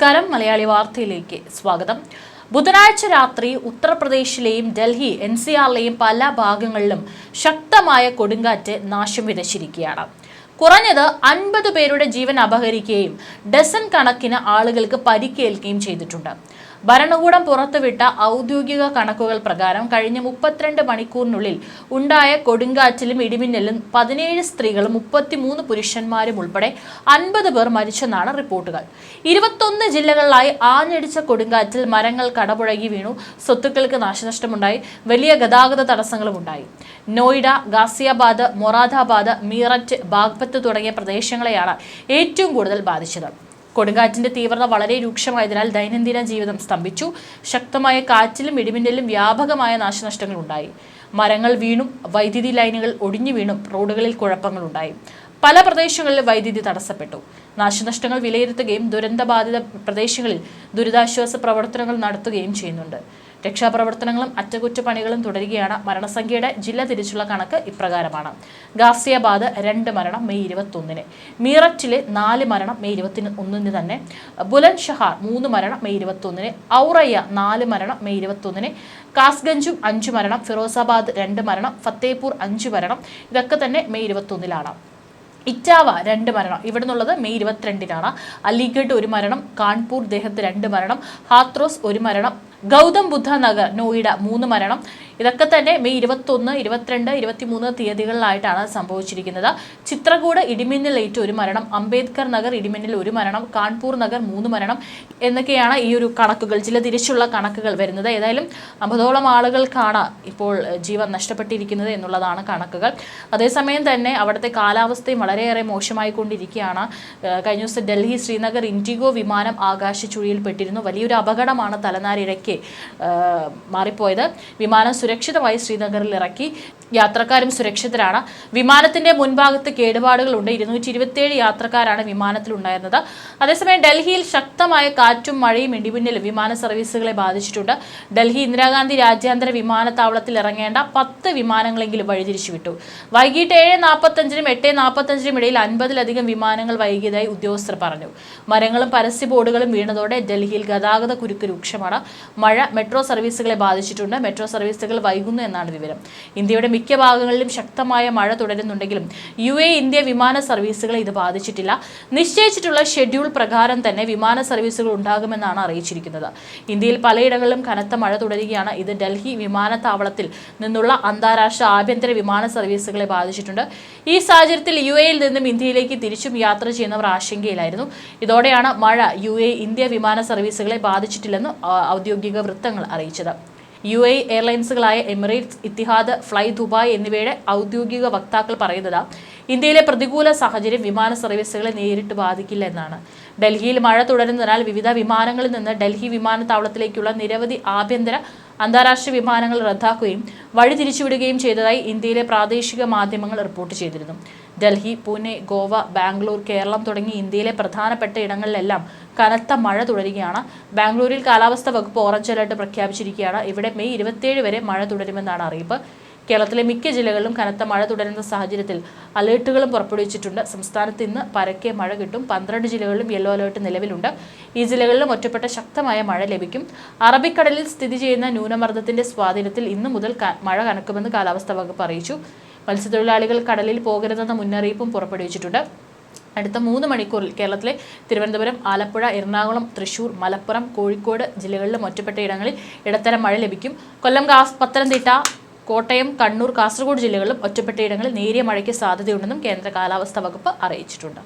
നമസ്കാരം. മലയാളി വാർത്തയിലേക്ക് സ്വാഗതം. ബുധനാഴ്ച രാത്രി ഉത്തർപ്രദേശിലെയും ഡൽഹി എൻ സി ആറിലെയും പല ഭാഗങ്ങളിലും ശക്തമായ കൊടുങ്കാറ്റ് നാശം വിതച്ചിരിക്കുകയാണ്. കുറഞ്ഞത് അൻപത് പേരുടെ ജീവൻ അപഹരിക്കുകയും ഡസൻ കണക്കിന് ആളുകൾക്ക് പരിക്കേൽക്കുകയും ചെയ്തിട്ടുണ്ട്. ഭരണകൂടം പുറത്തുവിട്ട ഔദ്യോഗിക കണക്കുകൾ പ്രകാരം കഴിഞ്ഞ മുപ്പത്തിരണ്ട് മണിക്കൂറിനുള്ളിൽ ഉണ്ടായ കൊടുങ്കാറ്റിലും ഇടിമിന്നലും പതിനേഴ് സ്ത്രീകളും മുപ്പത്തിമൂന്ന് പുരുഷന്മാരും ഉൾപ്പെടെ അൻപത് പേർ മരിച്ചെന്നാണ് റിപ്പോർട്ടുകൾ. ഇരുപത്തൊന്ന് ജില്ലകളിലായി ആഞ്ഞടിച്ച കൊടുങ്കാറ്റിൽ മരങ്ങൾ കടപുഴകി വീണു. സ്വത്തുക്കൾക്ക് നാശനഷ്ടമുണ്ടായി. വലിയ ഗതാഗത തടസ്സങ്ങളും ഉണ്ടായി നോയിഡ ഗാസിയാബാദ് മൊറാദാബാദ് മീററ്റ് ബാഗ്പത്ത് തുടങ്ങിയ പ്രദേശങ്ങളെയാണ് ഏറ്റവും കൂടുതൽ ബാധിച്ചത്. കൊടുങ്കാറ്റിന്റെ തീവ്രത വളരെ രൂക്ഷമായതിനാൽ ദൈനംദിന ജീവിതം സ്തംഭിച്ചു. ശക്തമായ കാറ്റിലും ഇടിമിന്നലിലും വ്യാപകമായ നാശനഷ്ടങ്ങൾ ഉണ്ടായി മരങ്ങൾ വീണും വൈദ്യുതി ലൈനുകൾ ഒടിഞ്ഞു വീണും റോഡുകളിൽ കുഴപ്പങ്ങളുണ്ടായി. പല പ്രദേശങ്ങളിലും വൈദ്യുതി തടസ്സപ്പെട്ടു. നാശനഷ്ടങ്ങൾ വിലയിരുത്തുകയും ദുരന്തബാധിത പ്രദേശങ്ങളിൽ ദുരിതാശ്വാസ പ്രവർത്തനങ്ങൾ നടത്തുകയും ചെയ്യുന്നുണ്ട്. രക്ഷാപ്രവർത്തനങ്ങളും അറ്റകുറ്റപ്പണികളും തുടരുകയാണ്. മരണസംഖ്യയുടെ ജില്ല തിരിച്ചുള്ള കണക്ക് ഇപ്രകാരമാണ്. ഗാസിയാബാദ് രണ്ട് മരണം മെയ് ഇരുപത്തൊന്നിന്. മീററ്റിലെ നാല് മരണം മെയ് ഇരുപത്തി ഒന്നിന് തന്നെ. ബുലന്ദ് ഷഹാർ മൂന്ന് മരണം മെയ് ഇരുപത്തൊന്നിന്. ഔറയ്യ നാല് മരണം മെയ് ഇരുപത്തൊന്നിന്. കാസ്ഗഞ്ചും അഞ്ച് മരണം. ഫിറോസാബാദ് രണ്ട് മരണം. ഫത്തേപൂർ അഞ്ച് മരണം. ഇതൊക്കെ തന്നെ മെയ് ഇരുപത്തൊന്നിലാണ്. ഇറ്റാവ രണ്ട് മരണം. ഇവിടെ നിന്നുള്ളത് മെയ് ഇരുപത്തിരണ്ടിനാണ്. അലിഗഡ് ഒരു മരണം. കാൺപൂർ ദേഹത്ത് രണ്ട് മരണം. ഹാത്രോസ് ഒരു മരണം. ഗൗതം ബുദ്ധ നഗർ നോയിഡ മൂന്ന് മരണം. ഇതൊക്കെ തന്നെ മെയ് ഇരുപത്തൊന്ന് ഇരുപത്തിരണ്ട് ഇരുപത്തിമൂന്ന് തീയതികളിലായിട്ടാണ് സംഭവിച്ചിരിക്കുന്നത്. ചിത്രകൂട് ഇടിമിന്നലേറ്റ് ഒരു മരണം അംബേദ്കർ നഗർ ഇടിമിന്നൽ ഒരു മരണം കാൺപൂർ നഗർ മൂന്ന് മരണം എന്നൊക്കെയാണ് ഈ ഒരു കണക്കുകൾ ചില തിരിച്ചുള്ള കണക്കുകൾ വരുന്നത്. ഏതായാലും അമ്പതോളം ആളുകൾക്കാണ് ഇപ്പോൾ ജീവൻ നഷ്ടപ്പെട്ടിരിക്കുന്നത് എന്നുള്ളതാണ് കണക്കുകൾ. അതേസമയം തന്നെ അവിടുത്തെ കാലാവസ്ഥയും വളരെയേറെ മോശമായി കൊണ്ടിരിക്കുകയാണ് കഴിഞ്ഞ ദിവസം ഡൽഹി ശ്രീനഗർ ഇൻഡിഗോ വിമാനം ആകാശ ചുഴിയിൽപ്പെട്ടിരുന്നു വലിയൊരു അപകടമാണ് തലനാരിഴയ്ക്ക് മാറിപ്പോയത്. വിമാനം സുരക്ഷിതമായി ശ്രീനഗറിൽ ഇറക്കി യാത്രക്കാരും സുരക്ഷിതരാണ്. വിമാനത്തിന്റെ മുൻഭാഗത്ത് കേടുപാടുകളുണ്ട്. ഇരുന്നൂറ്റി ഇരുപത്തിയേഴ് യാത്രക്കാരാണ് വിമാനത്തിലുണ്ടായിരുന്നത്. അതേസമയം ഡൽഹിയിൽ ശക്തമായ കാറ്റും മഴയും ഇടിമിന്നലും വിമാന സർവീസുകളെ ബാധിച്ചിട്ടുണ്ട്. ഡൽഹി ഇന്ദിരാഗാന്ധി രാജ്യാന്തര വിമാനത്താവളത്തിൽ ഇറങ്ങേണ്ട പത്ത് വിമാനങ്ങളെങ്കിലും വഴിതിരിച്ചു വിട്ടു വൈകിട്ട് ഏഴ് നാൽപ്പത്തഞ്ചിനും എട്ട് നാൽപ്പത്തഞ്ചിനും ഇടയിൽ അൻപതിലധികം വിമാനങ്ങൾ വൈകിയതായി ഉദ്യോഗസ്ഥർ പറഞ്ഞു. മരങ്ങളും പരസ്യ ബോർഡുകളും വീണതോടെ ഡൽഹിയിൽ ഗതാഗത കുരുക്ക് രൂക്ഷമാണ്. മഴ മെട്രോ സർവീസുകളെ ബാധിച്ചിട്ടുണ്ട്. മെട്രോ സർവീസുകൾ വൈകുന്നു എന്നാണ് വിവരം. ഇന്ത്യയുടെ മിക്ക ഭാഗങ്ങളിലും ശക്തമായ മഴ തുടരുന്നുണ്ടെങ്കിലും യു എ ഇന്ത്യ വിമാന സർവീസുകളെ ഇത് ബാധിച്ചിട്ടില്ല. നിശ്ചയിച്ചിട്ടുള്ള ഷെഡ്യൂൾ പ്രകാരം തന്നെ വിമാന സർവീസുകൾ ഉണ്ടാകുമെന്നാണ് അറിയിച്ചിരിക്കുന്നത്. ഇന്ത്യയിൽ പലയിടങ്ങളിലും കനത്ത മഴ തുടരുകയാണ്. ഇത് ഡൽഹി വിമാനത്താവളത്തിൽ നിന്നുള്ള അന്താരാഷ്ട്ര ആഭ്യന്തര വിമാന സർവീസുകളെ ബാധിച്ചിട്ടുണ്ട്. ഈ സാഹചര്യത്തിൽ യു എയിൽ നിന്നും ഇന്ത്യയിലേക്ക് തിരിച്ചും യാത്ര ചെയ്യുന്നവർ ആശങ്കയിലായിരുന്നു. ഇതോടെയാണ് മഴ യു എ ഇന്ത്യ വിമാന സർവീസുകളെ ബാധിച്ചിട്ടില്ലെന്ന് ഔദ്യോഗിക വൃത്തങ്ങൾ അറിയിച്ചത്. യു എ എയർലൈൻസുകളായ എമിറേറ്റ്സ് ഇത്തിഹാദ് ഫ്ലൈ ദുബായ് എന്നിവയുടെ ഔദ്യോഗിക വക്താക്കൾ പറയുന്നത് ഇന്ത്യയിലെ പ്രതികൂല സാഹചര്യം വിമാന സർവീസുകളെ നേരിട്ട് ബാധിക്കില്ല എന്നാണ്. ഡൽഹിയിൽ മഴ തുടരുന്നതിനാൽ വിവിധ വിമാനങ്ങളിൽ നിന്ന് ഡൽഹി വിമാനത്താവളത്തിലേക്കുള്ള നിരവധി ആഭ്യന്തര അന്താരാഷ്ട്ര വിമാനങ്ങൾ റദ്ദാക്കുകയും വഴി തിരിച്ചുവിടുകയും ചെയ്തതായി ഇന്ത്യയിലെ പ്രാദേശിക മാധ്യമങ്ങൾ റിപ്പോർട്ട് ചെയ്തിരുന്നു. ഡൽഹി പൂനെ ഗോവ ബാംഗ്ലൂർ കേരളം തുടങ്ങി ഇന്ത്യയിലെ പ്രധാനപ്പെട്ട ഇടങ്ങളിലെല്ലാം കനത്ത മഴ തുടരുകയാണ്. ബാംഗ്ലൂരിൽ കാലാവസ്ഥാ വകുപ്പ് ഓറഞ്ച് അലർട്ട് പ്രഖ്യാപിച്ചിരിക്കുകയാണ്. ഇവിടെ മെയ് ഇരുപത്തിയേഴ് വരെ മഴ തുടരുമെന്നാണ് അറിയിപ്പ്. കേരളത്തിലെ മിക്ക ജില്ലകളിലും കനത്ത മഴ തുടരുന്ന സാഹചര്യത്തിൽ അലേർട്ടുകളും പുറപ്പെടുവിച്ചിട്ടുണ്ട്. സംസ്ഥാനത്ത് ഇന്ന് പരക്കെ മഴ കിട്ടും. പന്ത്രണ്ട് ജില്ലകളിലും യെല്ലോ അലേർട്ട് നിലവിലുണ്ട്. ഈ ജില്ലകളിലും ഒറ്റപ്പെട്ട ശക്തമായ മഴ ലഭിക്കും. അറബിക്കടലിൽ സ്ഥിതി ചെയ്യുന്ന ന്യൂനമർദ്ദത്തിന്റെ സ്വാധീനത്തിൽ ഇന്ന് മുതൽ മഴ കനക്കുമെന്ന് കാലാവസ്ഥാ വകുപ്പ് അറിയിച്ചു. മത്സ്യത്തൊഴിലാളികൾ കടലിൽ പോകരുതെന്ന മുന്നറിയിപ്പും പുറപ്പെടുവിച്ചിട്ടുണ്ട്. അടുത്ത മൂന്ന് മണിക്കൂറിൽ കേരളത്തിലെ തിരുവനന്തപുരം ആലപ്പുഴ എറണാകുളം തൃശൂർ മലപ്പുറം കോഴിക്കോട് ജില്ലകളിലും ഒറ്റപ്പെട്ട ഇടങ്ങളിൽ ഇടത്തരം മഴ ലഭിക്കും. കൊല്ലം പത്തനംതിട്ട കോട്ടയം കണ്ണൂർ കാസർഗോഡ് ജില്ലകളിലും ഒറ്റപ്പെട്ടയിടങ്ങളിൽ നേരിയ മഴയ്ക്ക് സാധ്യതയുണ്ടെന്നും കേന്ദ്ര കാലാവസ്ഥാ വകുപ്പ് അറിയിച്ചിട്ടുണ്ട്.